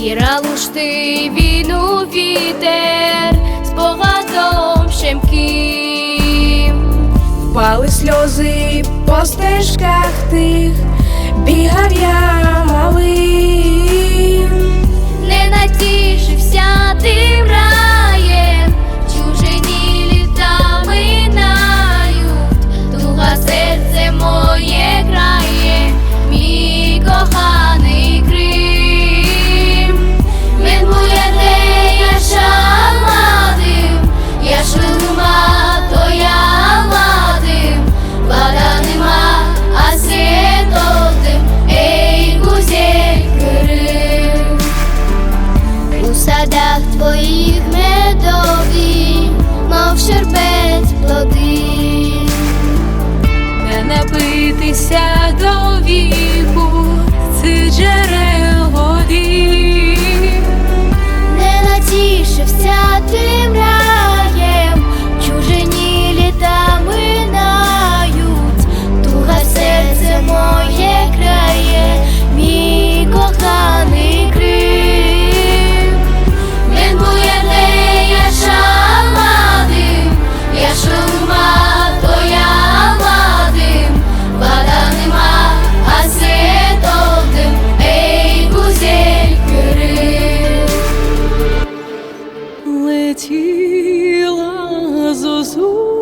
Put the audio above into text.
Віра лушти війну вітер з погадом щемким. Впали сльози по стежках тих, бігав я тіла зозу.